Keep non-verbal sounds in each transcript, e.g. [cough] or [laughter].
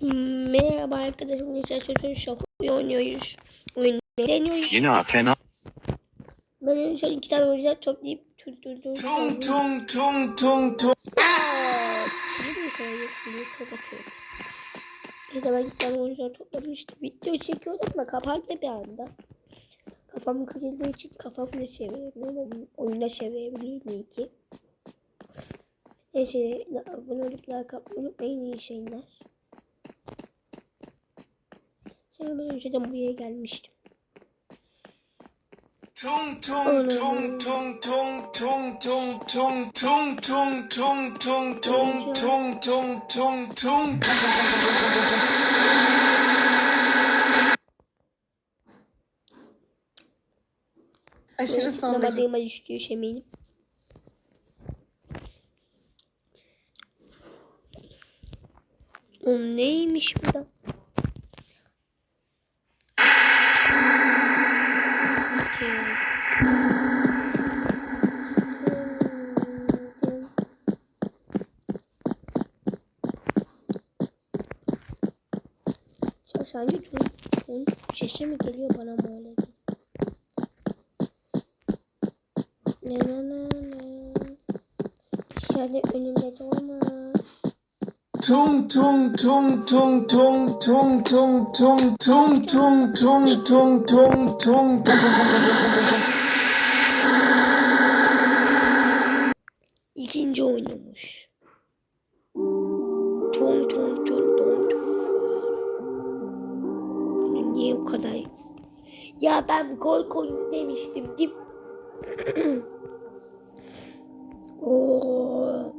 Merhaba arkadaşım. Geçen çocuğun şoku oynuyoruz. Oyun deniyoruz. Yine fena Ben şöyle iki tane oyuncak toplayıp tur tur tur. Tung tung tung tung tung. İşte ben iki tane oyuncak toplamıştım. Video çekiyordum da kapandı bir anda. Kafam kırıldığı için kafamı da çeviremiyorum. Oyunda çevirebiliyorum iyi ki. Neyse abonelikler kapmayı unutmayın iyi şeyler. Şimdi ben önceden buraya gelmiştim. Tung tung tung tung tung tung tung tung tung tung tung tung tung tung tung tung tung. Aşırı son dakika. Damadığıma düştüğü eminim. O neymiş bu da? Sanki çok, onun sesi mi geliyor bana mı öyle? Ne ne ne ne. Şöyle önümde durma. Tung tung tung tung tung tung tung tung tung tung tung tung tung tung tung. İkinci oyunumuş. Tom tom tom tom niye o kadar? Ya ben gol koyun demiştim mi? [clears throat] Oo.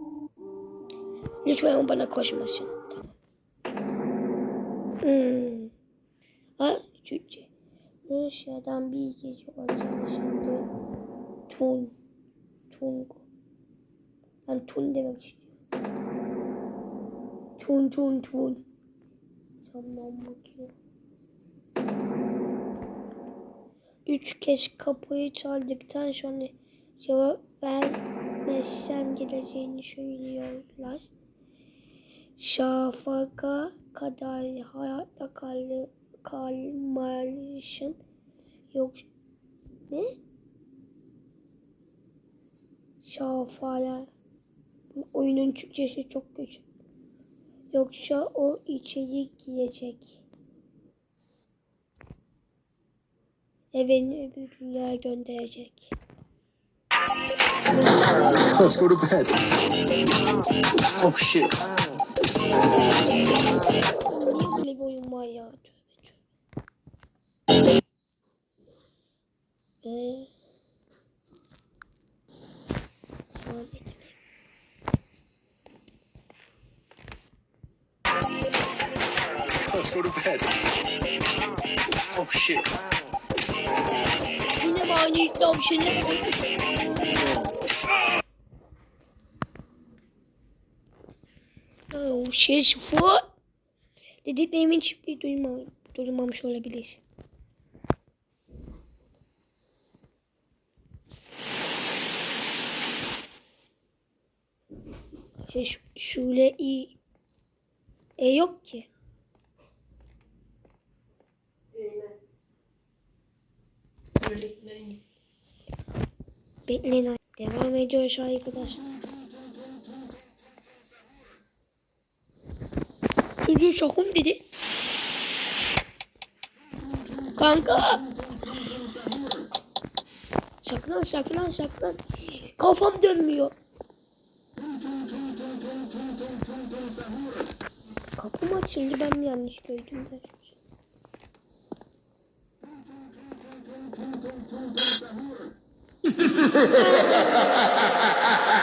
Lütfen bana koşmasın. Tamam. Hmm. Ha, Türkçe. Rusya'dan bir gece olacak şimdi. Tun. Tungu. Ben tun demek istiyorum. Tun tun tun. Tamam bakıyorum. Üç kez kapıyı çaldıktan sonra cevap vermezsen geleceğini söylüyorlar. Şafaka kadar hayatta kal kalmalısın. Yok ne? Şafaya. Bu oyunun Türkçesi çok kötü. Yoksa o içeri girecek. Ve beni öbür dünyaya gönderecek. Let's go to bed. Oh shit. Niye böyle bir oyun var ya? Tövbe tövbe. Ee, Oh shit what? Dediklerimin hiçbir duyma, duymamış olabilir. Şey, şu- şule iyi. E yok ki. Bekleyin. Devam ediyoruz arkadaşlar. Çocuğun şokum dedi. Kanka. Saklan saklan saklan. Kafam dönmüyor. Kapım açıldı ben mi yanlış gördüm ben.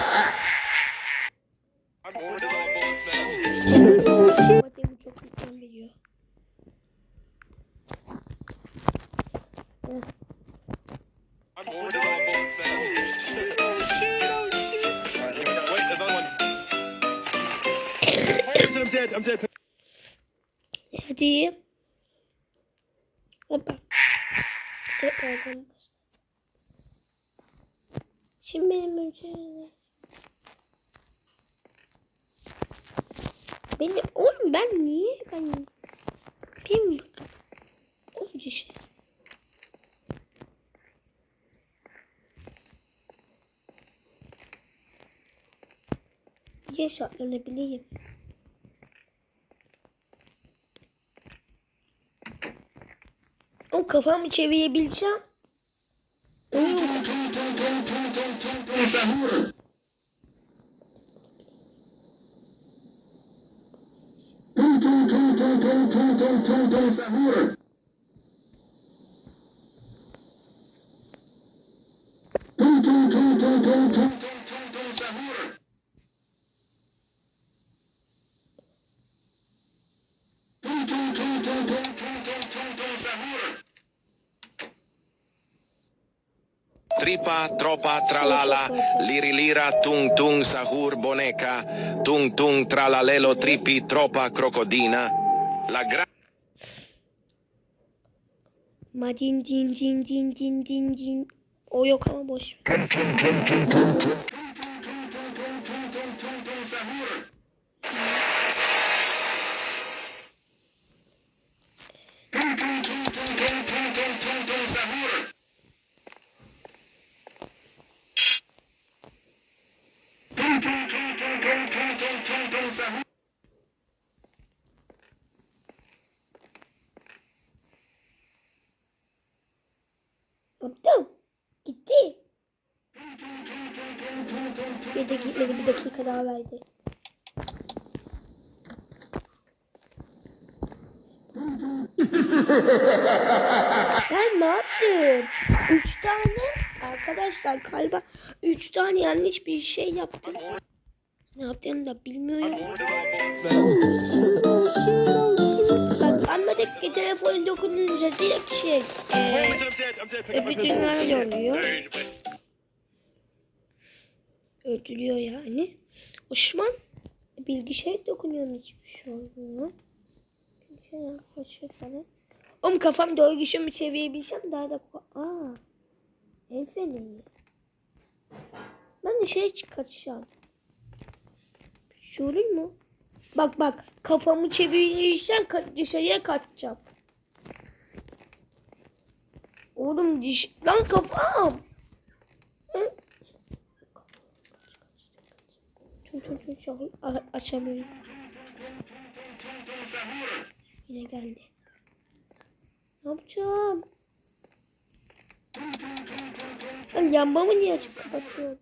[laughs] dead. I'm dead. Hadi. Hoppa. Tekrardan. Şimdi benim önce... Beni oğlum ben niye ben benim o şey. Niye şartlanabilirim? Kafamı çevirebilsem. Oo. Tripa, tropa, tralala, lirilira, tung tung, sahur, boneca, tung tung, tralalelo, tripi, tropa, crocodina. La gra- Madin din din din din din din. O yok ama boş. Verdi. ben ne yaptım? Üç tane arkadaşlar galiba üç tane yanlış bir şey yaptım. Ne yaptığımı da bilmiyorum. Bak anladık ki telefonu dokununca direkt şey e, öbür dünyaya yolluyor. Öldürüyor yani. Osman bilgisayar dokunuyor hiçbir şey olmuyor. Bilgisayar yaklaşıyor falan. Oğlum kafam doğru düşümü çevirebilsem daha da Aa. El feneri. Ben de şey. Bir şey olur mu? Bak bak kafamı çevirirsen ka- dışarıya kaçacağım. Oğlum diş... Lan kafam. Tüm çok açamıyorum. Yine geldi. Ne yapacağım? Lan yanmamı niye açıp kapatıyorum?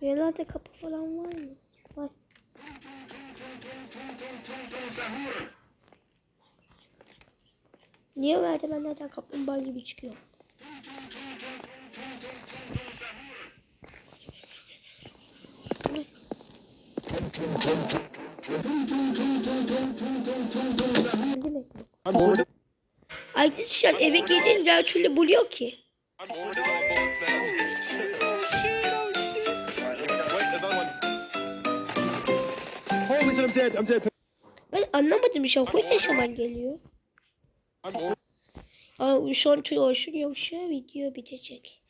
Yerlerde kapı falan var mı? Var. Niye merdivenlerden kaplumbağa gibi çıkıyor? Arkadaşlar eve gelince her türlü buluyor ki. Ben anlamadım bir şey. Huy ne zaman geliyor? Aa, şu an olsun yoksa video bitecek.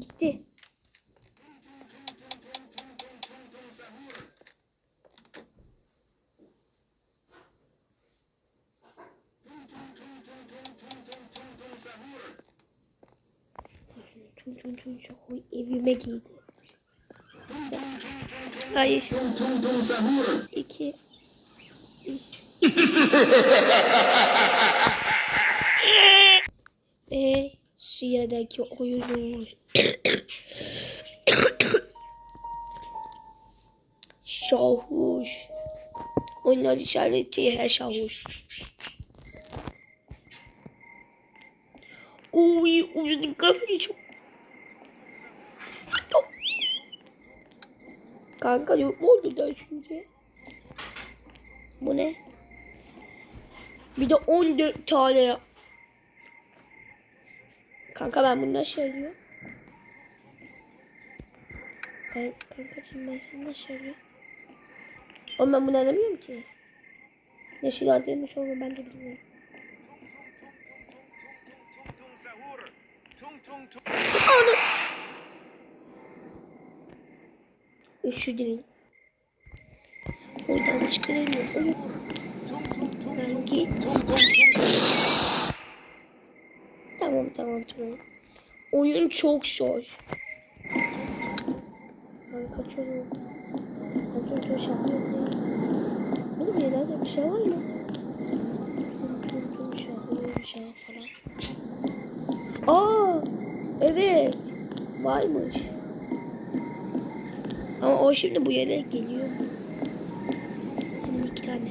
Gitti. Tüm tüm çok huy evime girdi. Hayır. İki. Ve sıradaki oyunumuz. Şahuş. Onlar işareti her şahuş. Uy, uzun kafayı çok. Kanka yok mu oldu da şimdi? Bu ne? Bir de 14 tane. Kanka ben bunu nasıl arıyorum? Kan- Kankacığım ben seni nasıl arıyorum? Oğlum ben bunu alamıyorum ki. Şeyler demiş onu ben de bilmiyorum. Ana! Dilerim. Oradan çıkaramıyorsun. Ben git. Tamam tamam tamam. Oyun çok zor. Ben kaçıyorum. Çok zor şarkıyorum. Oğlum yerlerde bir şey var mı? Tum tum bir şey falan. Aa, evet. Varmış. Ama o şimdi bu yere geliyor. Hem iki tane.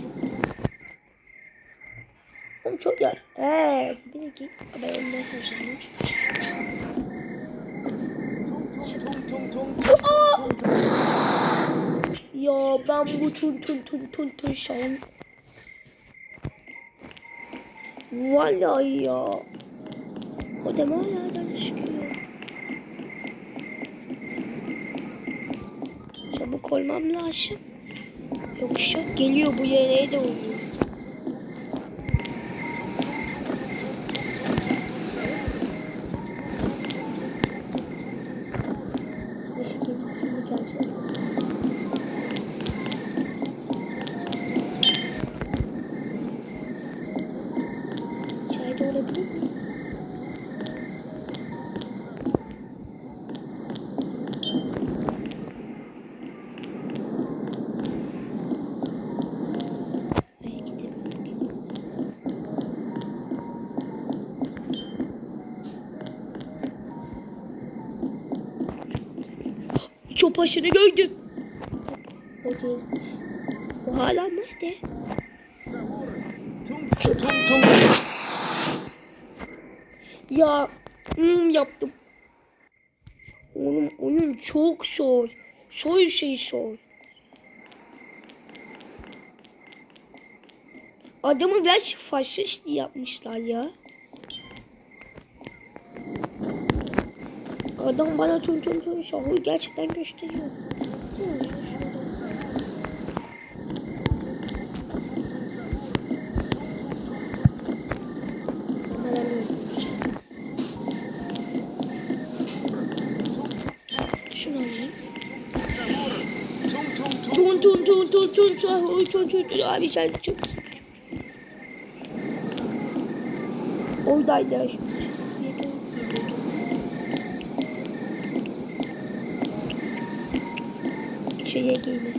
Oğlum çok ya. He, bir dakika. Ben ondan konuşayım. Ya ben bu tun tun tun tun tun şan. Vallahi ya. O da nereden çıkıyor? Çabuk olmam lazım. Yoksa geliyor bu yere de oluyor. Neyse ki şimdi gelecek. Çay da olabilir mi? Çok aşırı gördüm. Değil. O hala nerede? Ya hmm, yaptım. Oğlum oyun çok zor. Zor şey zor. Adamı biraz faşist yapmışlar ya. Adam bana tüm tüm tüm şahı gerçekten gösteriyor. Şunu alayım. Tun tun tun tun tun şahı tun tun tun abi sen çok Oradaydı. İçeriye giyme.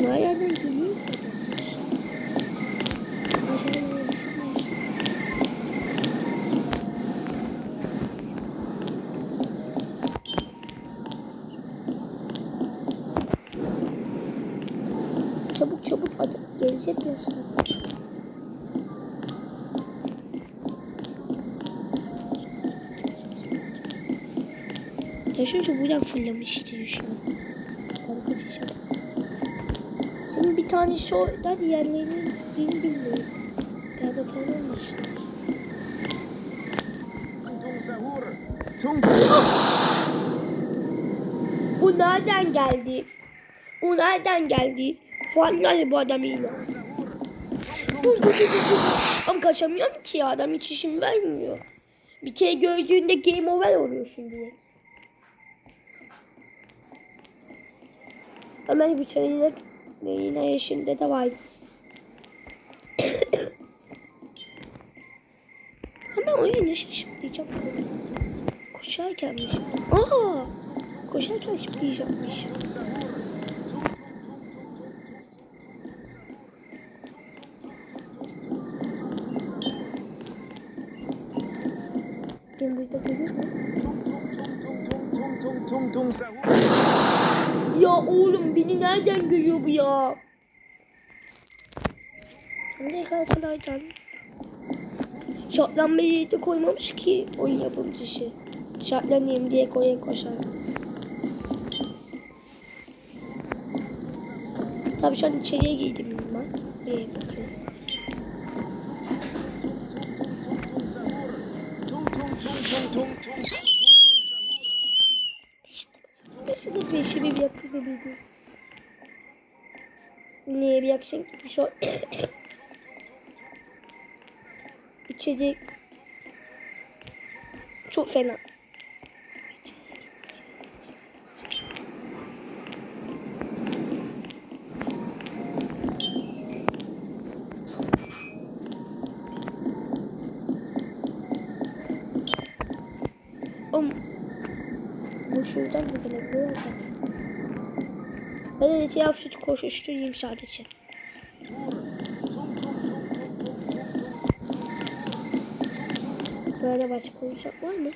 Nereden geliyor. Çabuk çabuk adam gelecek. Ya şöyle buradan fırlamıştı şunu. Arkadaşa bak. Şimdi bir tane şortlar diğerlerinin birini bilmiyorum. Nerede falan olmasın. Bu nereden geldi? O nereden geldi? Vallahi bu adam iyi. Ama kaçamıyorum ki ya. Adam hiç işim vermiyor. Bir kere gördüğünde game over oluyorsun diye. Hemen bir tane yine, yine yaşında da vardı. Ama oyun ne şaşırtmayacağım. Koşarkenmiş. Aa! Koşarken şaşırtmayacakmış. Ben burada görür mü? Ya oğlum beni nereden görüyor bu ya? Ne kadar Şartlanmayı da koymamış ki oyun yapımcısı. Şartlanayım diye koyan koşar. Tabii şu an içeriye giydim ben. Buraya bakıyorum. Mesela peşimi bir yapabilirim. Neye bir yakışın ki bir şey [coughs] İçecek çok fena. Oğlum. Bu şuradan da gelebiliyor ya. Sütü koşuşturayım sadece. Böyle başka olacak var mı?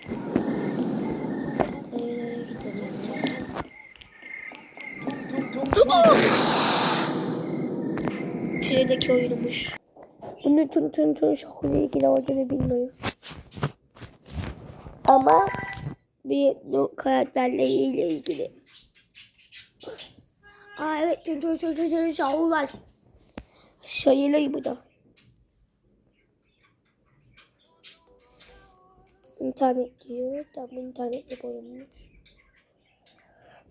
Tiredeki oyunumuş. Bunun tüm tüm tüm şokuyla ilgili olduğunu bilmiyorum. Ama bir karakterleriyle ilgili. Aa evet şoku var. Sayılı bu da. İnternet diyor. Tam internetle boyunmuş.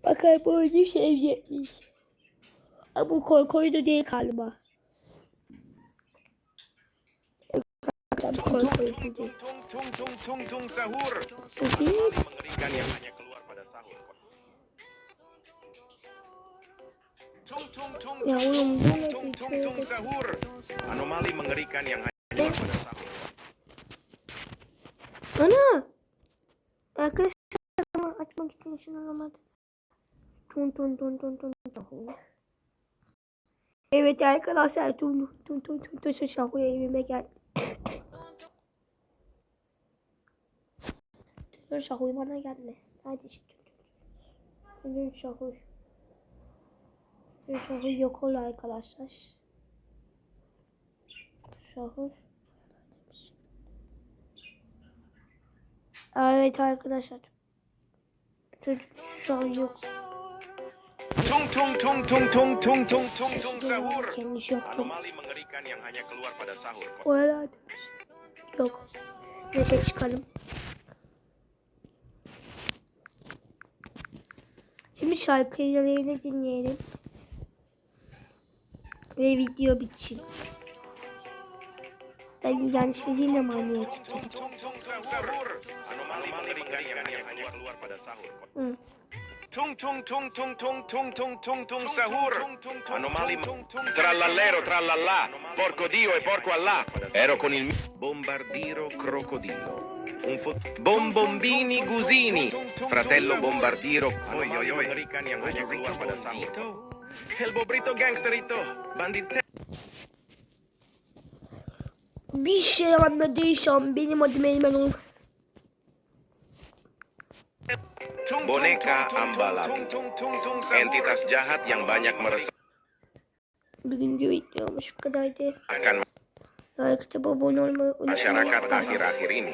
Bakar bu oyunu sevecekmiş. Ama bu korku oyunu değil galiba. Değil. Tung tung tung tung tung sahur. Mengerikan yang hanya keluar Ya oğlum bu ne tung tung bir tung sahur. Anomali mengerikan yang hanya pada sahur. Ana! Arkadaşlar ama açmak için şunu alamadım. Evet arkadaşlar tun tun tun tun tun tun şahuya evime geldi. Tun şahuy bana gelme. Hadi şimdi. Tun şahuy. Şahuy yok ol arkadaşlar. Şahuy. Evet arkadaşlar. Çocuk an yok. Tung tung tung tung tung tung tung tung tung sahur. Anomali mengerikan yang hanya keluar pada sahur. O herhalde. Yok. Neyse çıkalım. Şimdi şarkılarını dinleyelim. Ve video bitsin. Ben gençliğiyle maniye çıkacağım. Hı. Tung tung tung tung tung tung tung tung tung sahur. Anomali trallallero trallallà. Porco Dio e porco Allah. Ero con il mio bombardiro crocodillo. Un fo- Bombombini Gusini. Fratello bombardiro. Oi oi oi. El bobrito gangsterito. Bandite. Bir şey anladıysam benim adım Eymen olur. Boneka Ambalabu. Entitas jahat yang banyak Bugünkü videomuz bu kadardı. meresahkan Like abone olmayı unutmayın. masyarakat akhir-akhir ini.